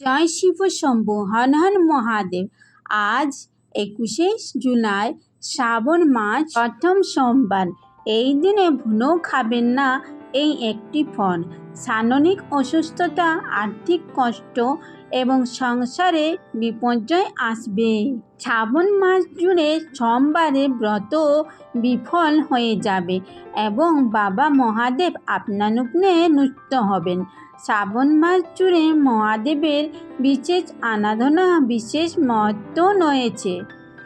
জয় শিব শম্ভু, হন হন মহাদেব। আজ একুশে জুলাই, শ্রাবণ মাস, প্রথম সোমবার। এই দিনে ভুলেও খাবেন না এই একটি ফল। শারীরিক অসুস্থতা, আর্থিক কষ্ট এবং সংসারে বিপর্যয় আসবে। শ্রাবণ মাস জুড়ে সোমবারে ব্রত বিফল হয়ে যাবে এবং বাবা মহাদেব উপরে নুষ্ট হবেন। শ্রাবণ মাস জুড়ে মহাদেবের বিশেষ আনাধনা বিশেষ মহত্ব রয়েছে।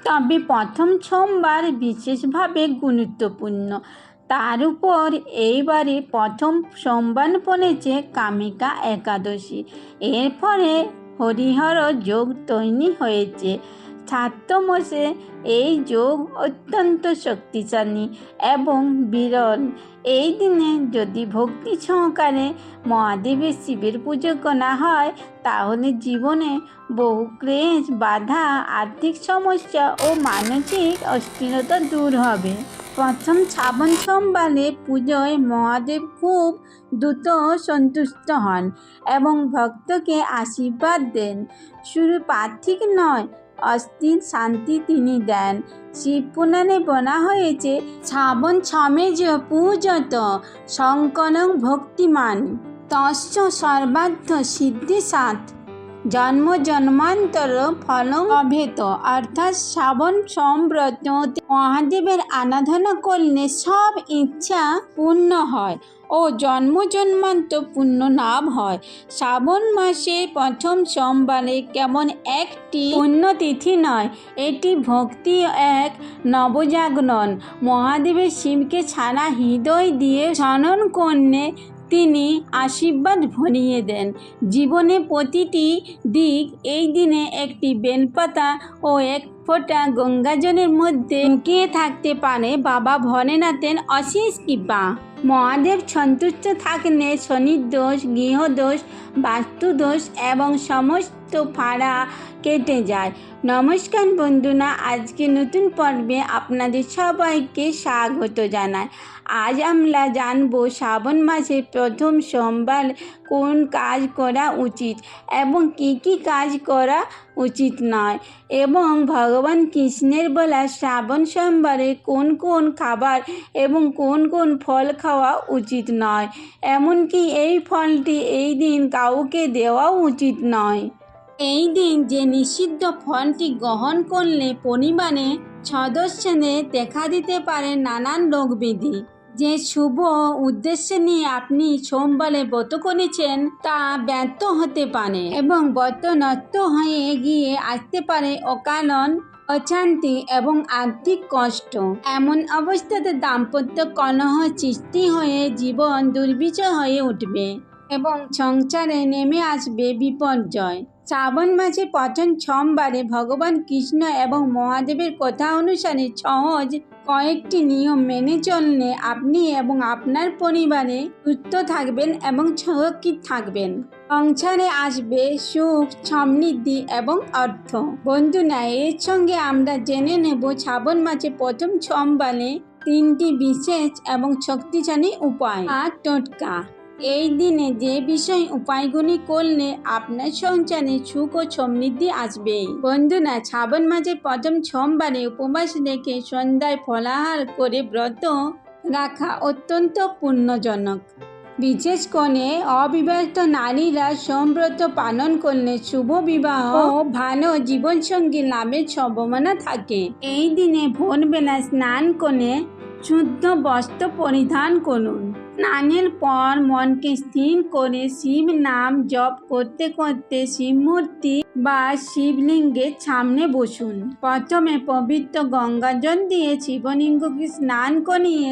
তবে প্রথম সোমবার বিশেষভাবে গুরুত্বপূর্ণ। তার উপর এইবারে প্রথম সোমবার পড়েছে কামিকা একাদশী। এর ফলে হরিহর যোগ তৈরি হয়েছে। ছাত্রমশে এই যোগ অত্যন্ত শক্তিশালী এবং বিরল। এই দিনে যদি ভক্তি সহকারে মহাদেবের শিবের পুজো করা হয়, তাহলে জীবনে বহু ক্লেশ, বাধা, আর্থিক সমস্যা ও মানসিক অস্থিরতা দূর হবে। প্রথম শ্রাবণ সোমবারে পুজোয় মহাদেব খুব দ্রুত সন্তুষ্ট হন এবং ভক্তকে আশীর্বাদ দেন। শুধু পার্থিক নয় অস্থির শান্তি তিনি দেন। শিব পুরাণে বলা হয়েছে, শ্রাবণ ছমেজ পূজত, শঙ্করং ভক্তিমান, তস্য সর্বার্থ সিদ্ধি সাত জন্ম জন্মান্তর ফল অভেত অর্থাৎ শ্রাবণ সম্ব্রত মহাদেবের আরাধনা করলে সব ইচ্ছা পূর্ণ হয়। ও জন্ম জন্মান্তর পূর্ণ লাভ হয়। শ্রাবণ মাসে প্রথম সোমবারে কেমন একটি পুণ্যতিথি নয়, এটি ভক্তি এক নবজাগরণ। মহাদেবের শিবকে ছাড়া হৃদয় দিয়ে স্মরণ করলে তিনি আশীর্বাদ ভরিয়ে দেন। জীবনে প্রতিটি দিক এই দিনে একটি বেলপাতা ও এক ফোঁটা গঙ্গাজলের মধ্যে লুকিয়ে থাকতে পারে। বাবা ভোলেনাথের অশেষ কৃপা। মহাদেব সন্তুষ্ট থাকলে শনির দোষ গৃহদোষ বাস্তুদোষ এবং সমস্ত ফাড়া কেটে যায়। নমস্কার বন্ধুরা, আজকে নতুন পর্বে আপনাদের সবাইকে স্বাগত জানাই। আজ আমরা জানব শ্রাবণ মাসের প্রথম সোমবার কোন কাজ করা উচিত এবং কি কি কাজ করা উচিত নয় এবং ভগবান কৃষ্ণের বলা শ্রাবণ সোমবারে কোন কোন খাবার এবং কোন কোন ফল খাওয়া উচিত নয়। এমনকি এই ফলটি এই দিন কাউকে দেওয়াও উচিত নয়। এই দিন যে নিষিদ্ধ ফলটি গ্রহণ করলে পরিমাণে সদস্যদের দেখা দিতে পারে নানান রোগ ব্যাধি যে শুভ উদ্দেশ্য নিয়ে আপনি সোমবারে ব্রত করেছেন, তা ব্যর্থ হতে পারে এবং ব্রত নষ্ট হয়ে গিয়ে আসতে পারে অকারণ অশান্তি এবং আর্থিক কষ্ট। এমন অবস্থাতে দাম্পত্য কলহ সৃষ্টি হয়ে জীবন দুর্বিষয় হয়ে উঠবে এবং সংসারে নেমে আসবে বিপর্যয়। শ্রাবণ মাসে প্রথম সোমবারে ভগবান কৃষ্ণ এবং মহাদেবের কথা অনুসারে সহজ কয়েকটি নিয়ম মেনে চললে আপনি এবং আপনার পরিবারে সুস্থ থাকবেন এবং সুরক্ষিত থাকবেন। সংসারে আসবে সুখ, সমৃদ্ধি এবং অর্থ। বন্ধুরা, এর সঙ্গে আমরা জেনে নেব শ্রাবণ মাসে প্রথম সোমবারে তিনটি বিশেষ এবং শক্তিশালী উপায়। আর টোটকা। এই দিনে যে বিষয় উপায়গুলি করলে আপনার সংসারে সুখ ও সমৃদ্ধি আসবে। বন্ধুরা, শ্রাবণ মাসের প্রথম সোমবারে উপবাস রেখে সন্ধ্যায় ফলাহার করে ব্রত রাখা অত্যন্ত পুণ্যজনক। বিশেষ করে অবিবাহিত নারীরা সম্ব্রত পালন করলে শুভ বিবাহ ও ভালো জীবনসঙ্গী লাভের সম্ভাবনা থাকে। এই দিনে ভোরবেলা স্নান করে শুদ্ধ বস্ত্র পরিধান করুন। স্নানের পর মনকে স্থির করে শিব নাম জপ করতে করতে শিব মূর্তি বা শিবলিঙ্গের সামনে বসুন। প্রথমে পবিত্র গঙ্গাজল দিয়ে শিবলিঙ্গকে স্নান করিয়ে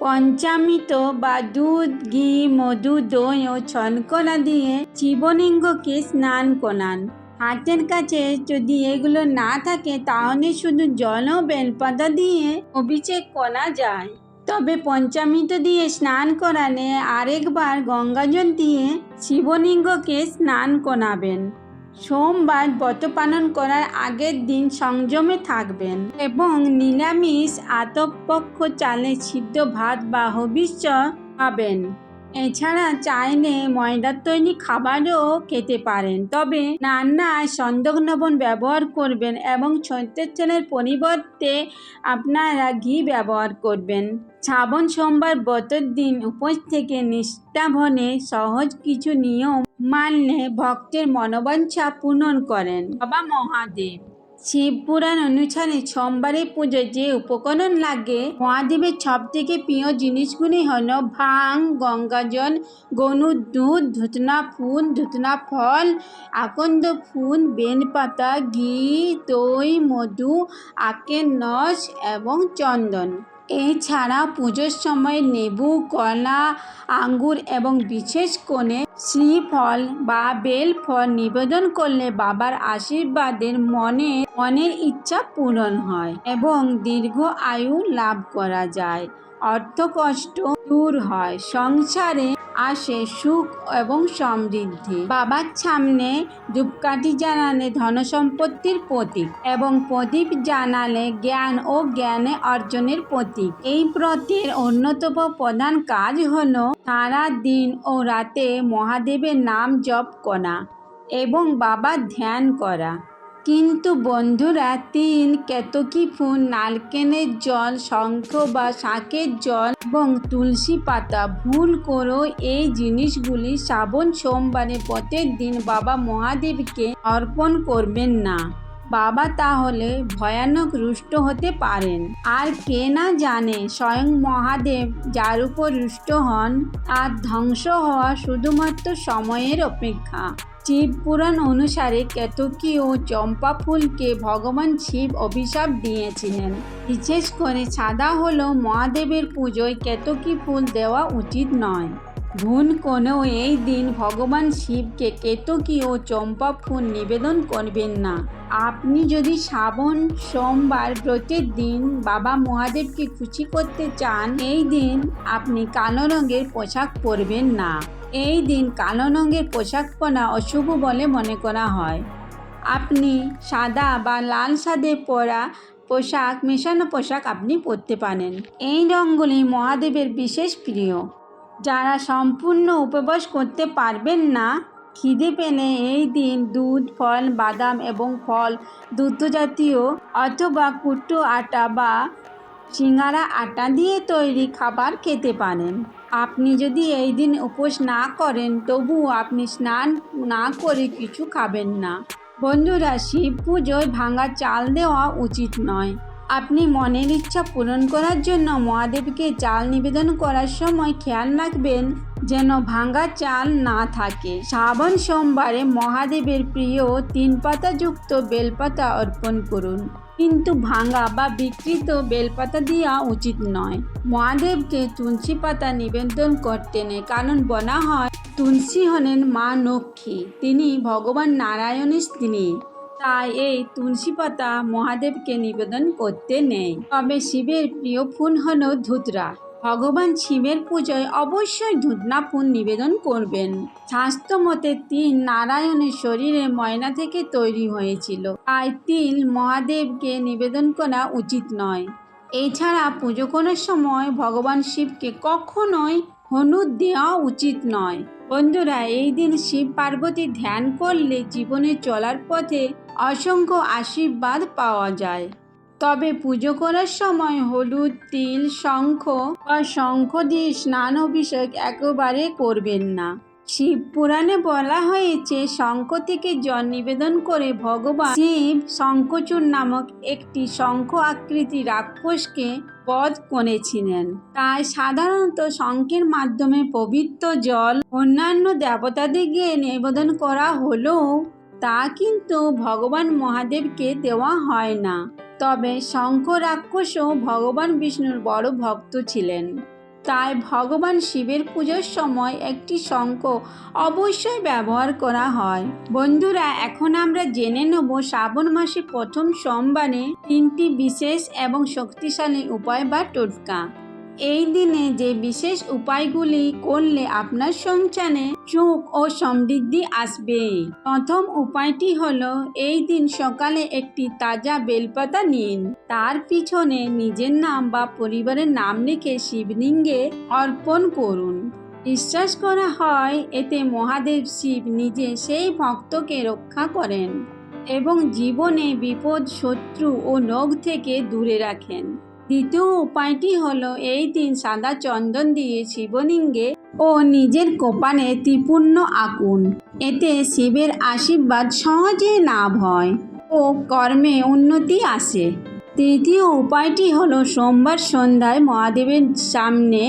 পঞ্চামৃত বা দুধ, ঘি, মধু, দই ও ছলকলা দিয়ে শিবলিঙ্গকে স্নান করান। হাতের কাছে যদি এগুলো না থাকে, তাহলে শুধু জল ও বেলপাতা দিয়ে অভিষেক করা যায়। তবে পঞ্চামৃত দিয়ে স্নান করালে আরেকবার গঙ্গাজল দিয়ে শিবলিঙ্গকে স্নান করাবেন। সোমবার ব্রত পালন করার আগের দিন সংযমে থাকবেন এবং নিরামিষ আতপক্ষ চালে সিদ্ধ ভাত বা হবিষ্য খাবেন। এছাড়া চাইলে ময়দার তৈরি খাবারও খেতে পারেন। তবে রান্নায় সন্দক লবণ ব্যবহার করবেন এবং সত্যের তেলের পরিবর্তে আপনারা ঘি ব্যবহার করবেন। শ্রাবণ, সোমবার, ব্রতের দিন উপোস থেকে নিষ্ঠাভনে সহজ কিছু নিয়ম মানলে ভক্তের মনোবাঞ্ছা পূরণ করেন। বাবা মহাদেব শিব পুরাণ অনুসারে সোমবারের পুজোয় যে উপকরণ লাগে, মহাদেবের সব থেকে প্রিয় জিনিসগুলি হল ভাং, গঙ্গাজল গরুর দুধ, ধুতনা ফুল, ধুতনা ফল, আকন্দ ফুল বেলপাতা ঘি, দই, মধু, আখের নস এবং চন্দন। এছাড়া পুজোর সময় লেবু, কলা, আঙ্গুর এবং বিশেষ করে শ্রীফল বা বেল ফল নিবেদন করলে বাবার আশীর্বাদের মনে, মনের ইচ্ছা পূরণ হয় এবং দীর্ঘ আয়ু লাভ করা যায়। অর্থকষ্ট দূর হয়। সংসারে আসে সুখ এবং সমৃদ্ধি। বাবার সামনে ধূপকাঠি জানালে ধনসম্পত্তির প্রতীক এবং প্রদীপ জানালে জ্ঞান ও জ্ঞানে অর্জনের প্রতীক। এই ব্রতের অন্যতম প্রধান কাজ হল সারা দিন ও রাতে মহাদেবের নাম জপ করা এবং বাবার ধ্যান করা। কিন্তু বন্ধুরা, তিন কেতকী ফুল, নারকেলের জল, শঙ্খ বা শাকের জল এবং তুলসী পাতা। ভুল করেও এই জিনিসগুলি শ্রাবণ সোমবারে প্রত্যেক দিন বাবা মহাদেবকে অর্পণ করবেন না। বাবা তাহলে ভয়ানক রুষ্ট হতে পারেন। আর কে না জানে, স্বয়ং মহাদেব যার উপর রুষ্ট হন আর ধ্বংস হওয়া শুধুমাত্র সময়ের অপেক্ষা। শিব পুরাণ অনুসারে কেতকী ও চম্পা ফুলকে ভগবান শিব অভিশাপ দিয়েছিলেন। বিশেষ করে সাদা হলো মহাদেবের পুজোয় কেতকী ফুল দেওয়া উচিত নয়। ভুল কোনেও এই দিন ভগবান শিবকে কেতকী ও চম্পা ফুল নিবেদন করবেন না। আপনি যদি শ্রাবণ, সোমবার ব্রতের দিন বাবা মহাদেবকে খুশি করতে চান, এই দিন আপনি কালো রঙের পোশাক পরবেন না। এই দিন কালো রঙের পোশাক পরা অশুভ বলে মনে করা হয়। আপনি সাদা বা লাল সাদে পরা পোশাক, মেশানো পোশাক আপনি পরতে পারেন। এই রঙগুলি মহাদেবের বিশেষ প্রিয়। যারা সম্পূর্ণ উপবাস করতে পারবেন না, খিদে পেলে এই দিন দুধ, ফল, বাদাম এবং ফল দুধ জাতীয় অথবা কুট্টু আটা বা সিঙ্গারা আটা দিয়ে তৈরি খাবার খেতে পারেন। আপনি যদি এই দিন উপোস না করেন, তবুও আপনি স্নান না করে কিছু খাবেন না। বন্ধুরা, শিব পুজোয় ভাঙা চাল দেওয়া উচিত নয়। আপনি মনের ইচ্ছা পূরণ করার জন্য মহাদেবকে চাল নিবেদন করার সময় খেয়াল রাখবেন যেন ভাঙা চাল না থাকে। শ্রাবণ সোমবারে মহাদেবের প্রিয় তিন পাতাযুক্ত বেলপাতা অর্পণ করুন। কিন্তু ভাঙা বা বিকৃত বেলপাতা দেওয়া উচিত নয়। মহাদেবকে তুলসী পাতা নিবেদন করতে নেই, কারণ বনা হয় তুলসী হলেন মা লক্ষ্মী, তিনি ভগবান নারায়ণের স্ত্রী। তাই এই তুলসী পাতা মহাদেবকে নিবেদন করতে নেই। তবে শিবের প্রিয় ফুল হল ধুতরা। ভগবান শিবের পুজোয় অবশ্যই ফুল নিবেদন করবেন। শাস্ত্র মতে তিল নারায়ণের শরীরে ময়না থেকে তৈরি হয়েছিল। তাই তিল মহাদেবকে নিবেদন করা উচিত নয়। এছাড়া পুজো করার সময় ভগবান শিবকে কখনোই হলুদ দেওয়া উচিত নয়। বন্ধুরা, এই দিন শিব পার্বতী ধ্যান করলে জীবনে চলার পথে অসংখ্য আশীর্বাদ পাওয়া যায়। তবে পুজো করার সময় হলুদ, তিল, শঙ্খ বা শঙ্খ দিয়ে স্নান অভিষেক একেবারে করবেন না। শিব পুরাণে বলা হয়েছে, শঙ্খ থেকে জল নিবেদন করে ভগবান শিব শঙ্খচূড় নামক একটি শঙ্খ আকৃতি রাক্ষসকে বধ করেছিলেন। তাই সাধারণত শঙ্খের মাধ্যমে পবিত্র জল অন্যান্য দেবতাদিকে নিবেদন করা হলেও তা কিন্তু ভগবান মহাদেবকে দেওয়া হয় না। তবে শঙ্খ রাক্ষসও ভগবান বিষ্ণুর বড় ভক্ত ছিলেন। তাই ভগবান শিবের পুজোর সময় একটি শঙ্খ অবশ্যই ব্যবহার করা হয়। বন্ধুরা, এখন আমরা জেনে নেব শ্রাবণ মাসে প্রথম সোমবারে তিনটি বিশেষ এবং শক্তিশালী উপায় বা টোটকা। এই দিনে যে বিশেষ উপায়গুলি করলে আপনার সংসারে সুখ ও সমৃদ্ধি আসবে। প্রথম উপায়টি হলো, এই দিন সকালে একটি তাজা বেলপাতা নিন। তার পিছনে নিজের নাম বা পরিবারের নাম লিখে শিবলিঙ্গে অর্পণ করুন। বিশ্বাস করা হয়, এতে মহাদেব শিব নিজে সেই ভক্তকে রক্ষা করেন এবং জীবনে বিপদ, শত্রু ও নখ থেকে দূরে রাখেন। দ্বিতীয় উপায়টি হলো এই দিন সাদা চন্দন দিয়ে শিবলিঙ্গে ও নিজের কোপানে ত্রিপুণ্য আঁকুন। এতে শিবের আশীর্বাদ সহজে লাভ হয় ও কর্মে উন্নতি আসে। তৃতীয় উপায়টি হলো সোমবার সন্ধ্যায় মহাদেবের সামনে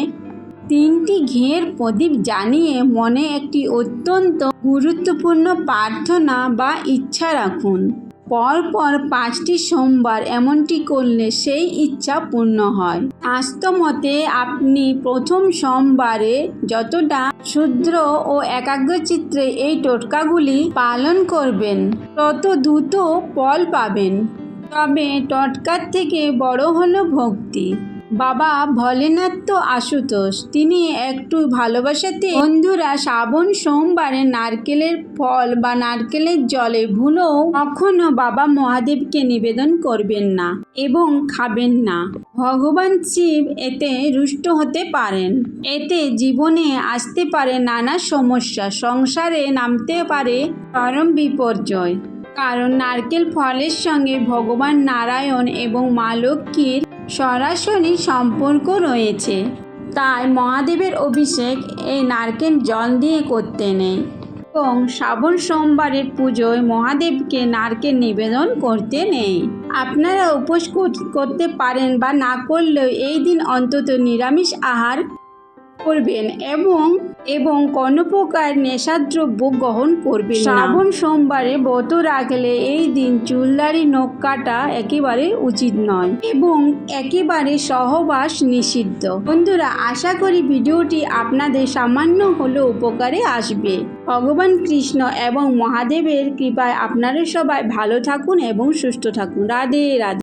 তিনটি ঘিয়ের প্রদীপ জানিয়ে মনে একটি অত্যন্ত গুরুত্বপূর্ণ প্রার্থনা বা ইচ্ছা রাখুন। পরপর পাঁচটি সোমবার এমনটি করলে সেই ইচ্ছা পূর্ণ হয়। আস্তমতে আপনি প্রথম সোমবারে যতটা শুদ্র ও একাগ্রচিত্রে এই টোটকাগুলি পালন করবেন, তত দ্রুত ফল পাবেন। তবে টটকার থেকে বড় হলো ভক্তি। বাবা ভোলেনাথ তো আশুতোষ। তিনি একটু ভালোবাসাতে বন্ধুরা শ্রাবণ সোমবারে নারকেলের ফল বা নারকেলের জলে ভুলেও কখনো বাবা মহাদেবকে নিবেদন করবেন না এবং খাবেন না। ভগবান শিব এতে রুষ্ট হতে পারেন। এতে জীবনে আসতে পারে নানা সমস্যা, সংসারে নামতে পারে চরম বিপর্যয়। কারণ নারকেল ফলের সঙ্গে ভগবান নারায়ণ এবং মা লক্ষ্মীর সরাসরি সম্পর্ক রয়েছে। তাই মহাদেবের অভিষেক এই নারকেল জল দিয়ে করতে নেই। এবং শ্রাবণ সোমবারের পুজোয় মহাদেবকে নারকেল নিবেদন করতে নেই। আপনারা উপোস কর- করতে পারেন বা না করলেও এই দিন অন্তত নিরামিষ আহার করবেন এবং এবং কোনো প্রকার নেশাদ্রব্য গ্রহণ করবেন। শ্রাবণ সোমবারে ব্রত রাখলে এই দিন চুলদারি নখ কাটা একেবারে উচিত নয় এবং একেবারে সহবাস নিষিদ্ধ। বন্ধুরা আশা করি ভিডিওটি আপনাদের সামান্য হলেও উপকারে আসবে। ভগবান কৃষ্ণ এবং মহাদেবের কৃপায় আপনারা সবাই ভালো থাকুন এবং সুস্থ থাকুন। রাধে রাধে।